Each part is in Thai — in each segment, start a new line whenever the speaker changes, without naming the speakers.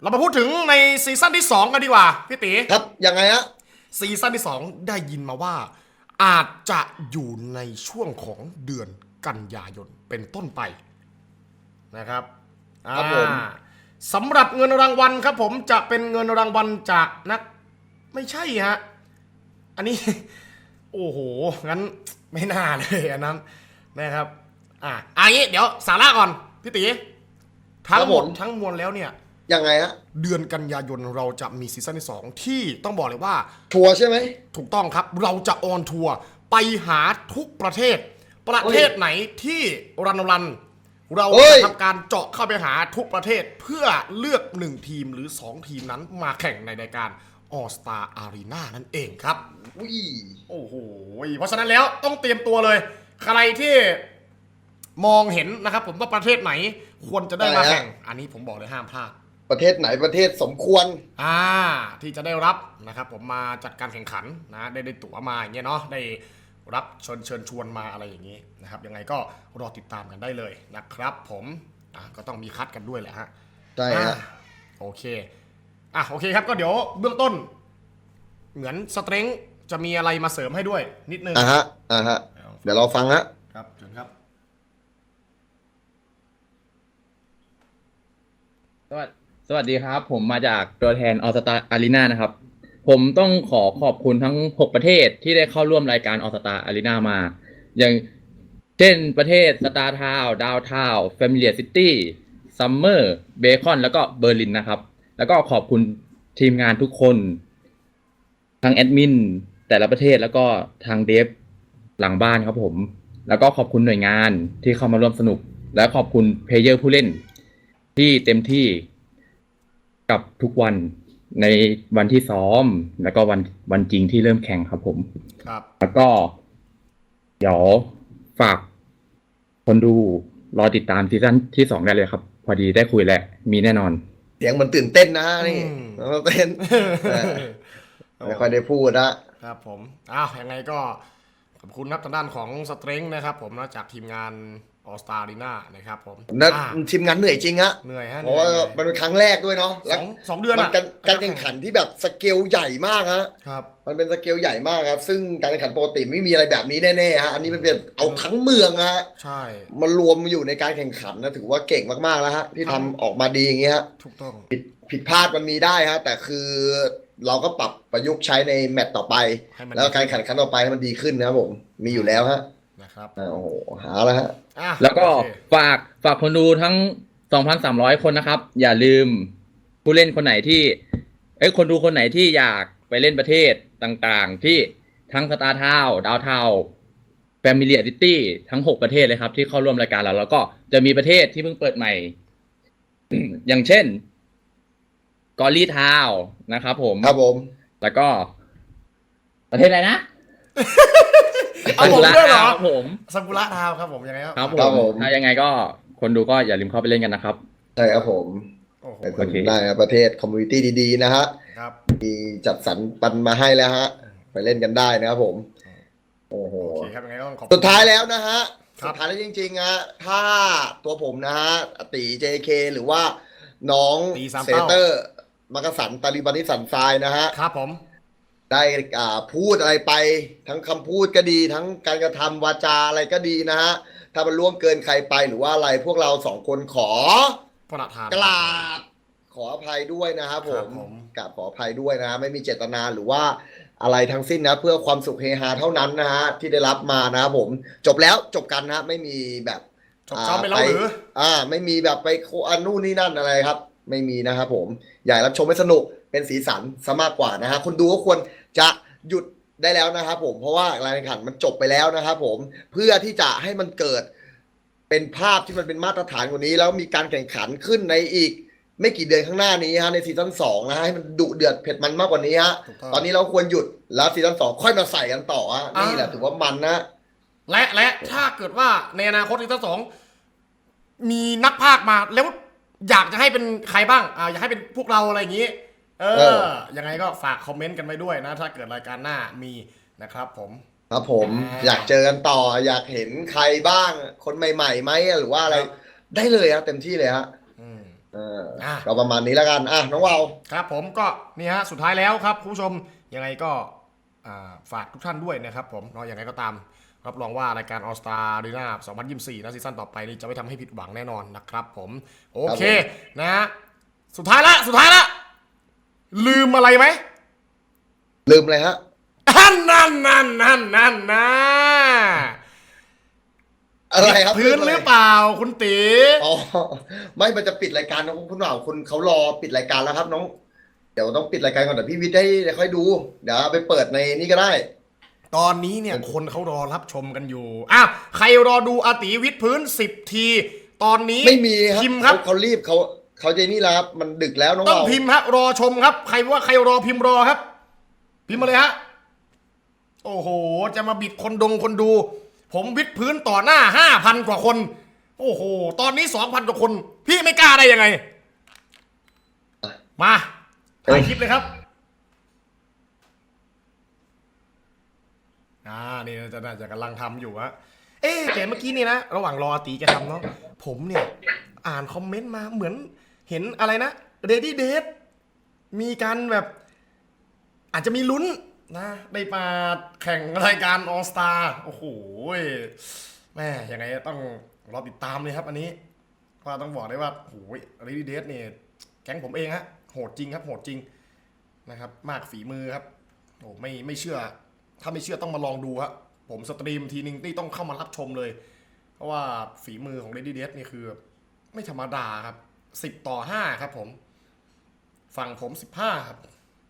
เรามาพูดถึงในซีซั่นที่ 2 กันดีกว่าพี่ตี
ครับยังไงฮะ
ซีซั่นที่ 2 ได้ยินมาว่า อาจจะอยู่ในช่วงของเดือนกันยายนเป็นต้นไปนะครับ
ครับผม
อ่าสำหรับเงินรางวัลครับผมจะเป็นเงินรางวัลจากนัก ไม่ใช่ฮะอันนี้ โอ้โห งั้นไม่น่าเลยอันนั้นนะครับ อะอันนี้เดี๋ยวสาระก่อนพี่ตีทั้งหมดทั้งมวลแล้วเนี่ย
ยังไงฮะ
เดือนกันยายนเราจะมีซีซั่นที่ 2 ที่ต้องบอกเลยว่า
ทัวร์ใช่ไหม
ถูกต้องครับ เราจะออนทัวร์ไปหาทุกประเทศ ประเทศไหนที่รันรัน เรา
เฮ้
จะ
ย
ทำการเจาะเข้าไปหาทุกประเทศเพื่อเลือก 1 ทีมหรือ 2 ทีมนั้นมาแข่งในรายการ All Star Arena นั่นเองครับ
อุ้ย
โอ้โห เพราะฉะนั้นแล้วต้องเตรียมตัวเลย ใครที่มองเห็นนะครับ ผมว่าประเทศไหนควรจะได้มาแข่ง อันนี้ผมบอกเลยห้ามพลาด
ประเทศไหนประเทศสมควร
อ่า ที่จะได้รับนะครับผมมาจัดการแข่งขันนะได้ได้ตั๋วมาอย่างเงี้ยเนาะได้รับเชิญเชิญชวนมาอะไรอย่างงี้นะครับยังไงก็รอติดตามกันได้เลยนะครับ ผมอะก็ต้องมีคัดกันด้วยแหละฮะ
ใช่ฮะ
อ่าโอเคอะโอเคครับก็เดี๋ยวเบื้องต้น เหมือนสเตรงจะมีอะไรมาเสริมให้ด้วย นิดนึง
อะฮะอะฮะ เดี๋ยวเราฟังฮะ
ครับเชิญครับ
สวัส สวัสดีครับ ผมมาจากตัวแทนออสตาอารีนานะครับ ผมต้องขอขอบคุณทั้ง 6 ประเทศที่ได้เข้าร่วมรายการออสตาอารีนามา อย่างเช่นประเทศสตาร์ทาวดาวทาวแฟมิเลียซิตี้ซัมเมอร์เบคอนแล้วก็เบอร์ลินนะครับ แล้วก็ขอบคุณทีมงานทุกคนทางแอดมินแต่ละประเทศแล้วก็ทางเดฟหลังบ้านครับผม แล้วก็ขอบคุณหน่วยงานที่เข้ามาร่วมสนุก และขอบคุณเพลเยอร์ผู้เล่นที่เต็มที่ กับทุกวันในวันที่ซ้อม แล้วก็วันวันจริงที่เริ่มแข่งครับผม
ครับ
แล้วก็ เดี๋ยวฝากคนดูรอติดตามซีซั่นที่สองได้เลยครับ พอดีได้คุยแล้วมีแน่นอน
เสียงมันตื่นเต้นนะนี่
อืม
มันเต้นเออไม่ค่อยได้พูดนะครับ
ผมอ้าวยังไงก็ขอบคุณครับทางด้านของสเตรงนะครับ ผมนะจากทีมงาน All Star Arena นะครับผม
นั่น
อ่า
ทีมงานเหนื่อยจริงฮะ
เหนื่อยฮะ
เพราะว่า
หนื่อย
มันเป็นครั้งแรกด้วยเนาะ
ส
แล้ว
องสองเดือน
มัน
อะ
การการแข่งขันที่แบบสเกลใหญ่มากฮะ
ครับ
มันเป็นสเกลใหญ่มากครับ ซึ่งการแข่งขันปกติไม่มีอะไรแบบนี้แน่ๆฮะอันนี้มันเป็นเอาทั้งเมืองฮะ
ใช่
มันรวมอยู่ในการแข่งขันนะถือว่าเก่งมากๆแล้วฮะที่ทำออกมาดีอย่างเงี้ยฮะ
ถูกต้อง
ผิดพลาดมันมีได้ฮะแต่คือเราก็ปรับประยุกต์ใช้ในแมตต์ต่อไป
ให้มัน
แล้วการแข่งขันต่อไปให้มันดีขึ้นนะครับผมมีอยู่แล้วฮะ
นะ ครับ
อ่าโอ้โหหาแล้วฮะ
อะ
แล้วก็
โอเค
ฝากฝากคนดูทั้ง 2,300 คนนะครับ อย่าลืมผู้เล่นคนไหนที่เอ้ยคนดูคนไหนที่อยากไปเล่นประเทศต่างๆ ที่ทั้งสตาร์ทาวดาวทาวแฟมิเลียซิตี้ทั้ง 6 ประเทศเลยครับ ที่เข้าร่วมรายการเรา แล้วก็จะมีประเทศที่เพิ่งเปิดใหม่ อย่างเช่นกอรี่ทาวนะครับผม
ครับผม
แล้วก็ ประเทศอะไรนะ
เอาผมด้วยเหรอ
ครับผม
ซากุระทาวครับผมยังไง
ครับผ
ครับผม
มถ้ายังไงก็คนดูก็อย่าลืมเข้าไปเล่นกันนะครับ
ใช่ครับผม
โอ้โห
ไปคนได้นะประเทศคอมมูนิตี้ดีๆนะฮะ
ครับ
มีจัดสรรปันมาให้แล้วฮะ ไปเล่นกันได้นะครับผม โอ้โห
โอเคครับยังไงก็ต้องขอบคุณ
สุดท้ายแล้วนะฮะ
ครับ
สุดท้ายแล้วจริงๆฮะถ้าตัวผมนะฮะตี JK หรือว่าน้อง
ตีสาม
เซ
เป้า
เตอร์มักกะสันตาลิบันิสันทรายนะฮะ
ครับผม
ได้อ่าพูดอะไรไป ทั้งคำพูดก็ดี ทั้งการกระทำวาจาอะไรก็ดีนะฮะ ถ้ามันล่วงเกินใครไปหรือว่าอะไรพวกเราสองคนขอ
ประธาน
กราบขออภัยด้วยนะครับผ
ครับ
ม
ผม
กราบขออภัยด้วยนะไม่มีเจตนาหรือว่าอะไรทั้งสิ้นนะ เพื่อความสุขเฮฮาเท่านั้นนะฮะที่ได้รับมานะครับผม จบแล้วจบกันนะไม่มีแบบ
จบจอมไปแล้วหรือ
อ่าไม่มีแบบไปโคอันนู่นนี่นั่นอะไรครับ ไม่มีนะครับผม อยากรับชมให้สนุก เป็นสีสันซะมากกว่านะฮะคนดูก็ควรจะหยุดได้แล้วนะครับผมเพราะว่าการแข่งขันมันจบไปแล้วนะครับผมเพื่อที่จะให้มันเกิดเป็นภาพที่มันเป็นมาตรฐานกว่านี้ แล้วมีการแข่งขันขึ้นในอีก ไม่กี่เดือนข้างหน้านี้ฮะในซีซั่นสองนะฮะให้มันดุเดือดเผ็ดมันมากกว่านี้ฮะ
ถูกต้อง
ตอนนี้เราควรหยุดแล้วซีซั่นสองค่อยมาใส่กันต่อฮะ
อ่านี่
นี่แหละถือว่ามันนะ
และและถ้าเกิดว่าในอนาคตซีซั่นสองมีนักพากย์มาแล้วอยากจะให้เป็นใครบ้างอ่าอยากให้เป็นพวกเราอะไรอย่างนี้ เอ
เอ
อ
อ
ยังไงก็ฝากคอมเมนต์กันไว้ด้วยนะ ถ้าเกิดรายการหน้ามีนะครับผม
ครับผม
อ่า
อยากเจอกันต่อ อยากเห็นใครบ้าง คนใหม่ๆไหมหรือว่าอะไร
ครับ
ได้เลยฮะเต็มที่เลยฮะ
อืม
เออ
อะ
ก็ประมาณนี้แล้วกันอะน้องวาว
ครับผมก็นี่ฮะสุดท้ายแล้วครับคุณผู้ชมยังไงก็อ่าฝากทุกท่านด้วยนะครับผมเนาะยังไงก็ตาม รับรองว่ารายการ All Star Arena 2024นะซีซั่นต่อไปนี่จะไม่ทำให้ผิดหวังแน่นอนนะครับผม โอเคนะฮะสุดท้ายละสุดท้ายละ ลืมอะไรไหม
ลืมเลยฮะ
นั่นนั่นนั่นนั่นนั่นนะ
อะไรครับ
พื้นหรือเปล่าคุณตี
อ๋อไม่มันจะปิดรายการน้องคุณบ่าวคุณเขารอปิดรายการแล้วครับ น้อง เดี๋ยวต้องปิดรายการก่อนเดี๋ยวพี่วิทย์ให้ค่อยดูเดี๋ยวเอาไปเปิดในนี่ก็ได้
ตอนนี้เนี่ยคนเขารอรับชมกันอยู่อ้าวใครรอดูอาติวิทย์พื้น10ที ตอนนี้
ไม่มีครับ
พิมพ์ครับ
เขาเขารีบเขา เขาใจนี่แล้วครับ มันดึกแล้วน้อง
ต้อง
วาว
พิมพ์ฮะรอชมครับ ใครว่าใครรอพิมพ์รอครับ พิมพ์มาเลยฮะโอ้โห จะมาบิดคนดงคนดู ผมวิดพื้นต่อหน้าห้าพันกว่าคน โอ้โห ตอนนี้สองพันกว่าคน พี่ไม่กล้าได้ยังไง มาถ่ายคลิปเลยครับ อ่านี่จะน่าจะกำลังทำอยู่ฮะเอ๊ะแต่เมื่อกี้นี่นะ ระหว่างรออาตีแกทำเนาะผมเนี่ย อ่านคอมเมนต์มาเหมือน เห็นอะไรนะเ a ดี้เดทมีการแบบ อาจจะมีลุ้นนะได้มาแข่งรายการออสตาโอ้โหแม่ยังไงต้องรอติดตามเลยครับ อันนี้ว่าต้องบอกได้ว่าโอ้โหเ a ดี้เดทเนี่ยแก๊งผมเองฮะโหดจริงครับ โหดจริงนะครับ มากฝีมือครับโอ้ไม่ไม่เชื่อ ถ้าไม่เชื่อต้องมาลองดูครับผมสตรีมทีนึงนี่ต้องเข้ามารับชมเลย เพราะว่าฝีมือของ Lady d e a t นี่คือ ไม่ธรรมดาครับ สิบต่อห้าครับผม ฝั่งผมสิบห้าครับ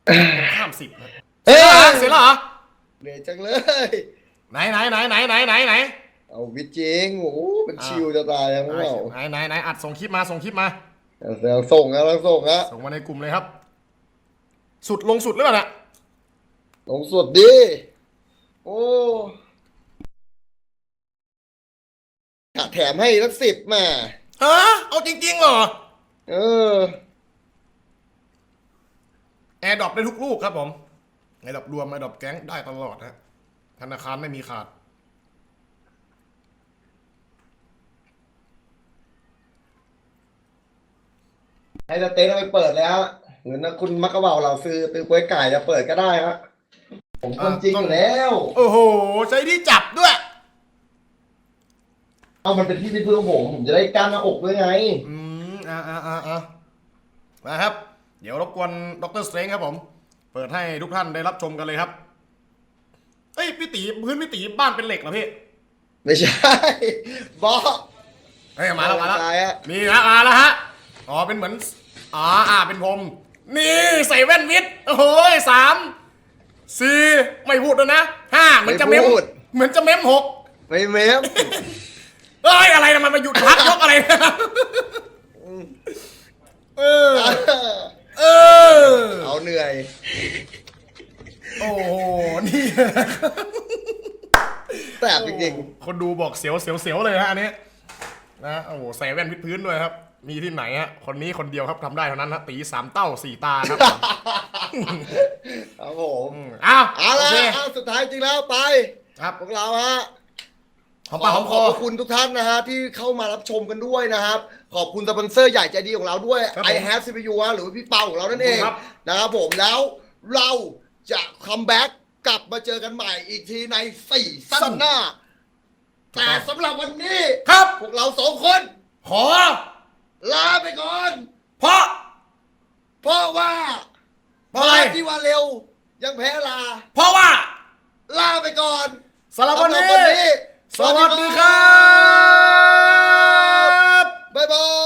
ตรงข้ามสิบครับ
เอ้ย
เสร็จแล้วเหรอ
เหนื่อยจังเลย
ไหนไหนไหนไหนไหนไหนไหน
เอาวิทย์จริงโอ้โหเป็นชิวจะตายยังไม่เอา
ไหนไหนไหนอัดส่งคลิปมาส่งคลิปมา
เดี๋ยวส่งนะเราส่งนะ
ส่งมาในกลุ่มเลยครับ สุดลงสุดหรือเปล่าน่ะ
ลงสุดดิโอ้กะแถมให้สักสิบมา
ฮะเอาจริงๆเหรอ
เออ
แอร์ดรอปได้ทุกลูกครับผมแอร์ดรอปรวมแอร์ดรอปแก๊งได้ตลอดฮะธนาคารไม่มีขาด
ให้สเต็กเอาไปเปิดเลยฮะเหมือนนะคุณมักกะเบาเราซื้อตือก้วยไก่จะเปิดก็ได้ฮะผมคนจริงอยู่แล้ว
โอ้โห ใช้ที่จับด้วย
เอามันเป็นที่ที่พื้นของผมผมจะได้กั้นหน้าอกด้วยไง
อืม อ่าอ่าอ่าอ่านะครับ เดี๋ยวรบกวนดรสเตรงครับผม เปิดให้ทุกท่านได้รับชมกันเลยครับ เอ้ยพี่ตีพื้นพี่ตีบ้านเป็นเหล็กเหรอพี่
ไม่ใช่ บอส
เฮ้ยมาแล้วมาแล้ว
ตายอะ
นี่นะมาแล้วฮะอ๋อเป็นเหมือนอ๋ออ่าเป็นผมนี่ใส่แว่นวิทย์โอ้โหสามสี่ไม่พูดแล้วนะห้าเหมือนจะเม้มเหมือนจะเม้มหก
ไม่เมม
เอ้ยอะไรนะมันมาหยุดพักยกอะไรเนี่ย เออ เออ
เอาเหนื่อย
โอ้โห นี่
แสบจริง
คนดูบอกเสียวเสียวเสียวเลยฮะอันนี้นะ โอ้โหใส่แว่นพิดพื้นด้วยครับ มีที่ไหนฮะ คนนี้คนเดียวครับทำได้เท่านั้นฮะตีสามเต้าสี่ตาครับ
ๆครับผม
อืมอ้าว
เอา
โอ
ละ
เค
เอาสุดท้ายจริงแล้วไป
ครับ
พวกเราฮะ
หอมปากหอมค
ข
อ
อบพระคุณทุกท่านนะฮะที่เข้ามารับชมกันด้วยนะครับ ขอบคุณสปอนเซอร์ใหญ่ใจดีของเราด้วย
ครับผม
I have CPU ฮะหรือว่าพี่เปาของเรานั่นเอง
ครับ
นะครับผมแล้วเราจะคัมแบ็กกลับมาเจอกันใหม่อีกทีในสี่สั้นหน้า แต่สำหรับวันนี้
ครับ
พวกเราสองคน
ขอ
ลาไปก่อน
เพราะ
เพราะว่า
เพราะอะไร
มาที่ว่าเร็ว ยังแพ้ลา
เพราะว่า
ลาไปก่อน
สำหรับวัน
สำหรับ
นี้
วันนี้
สวัสดีครับ บ๊ายบาย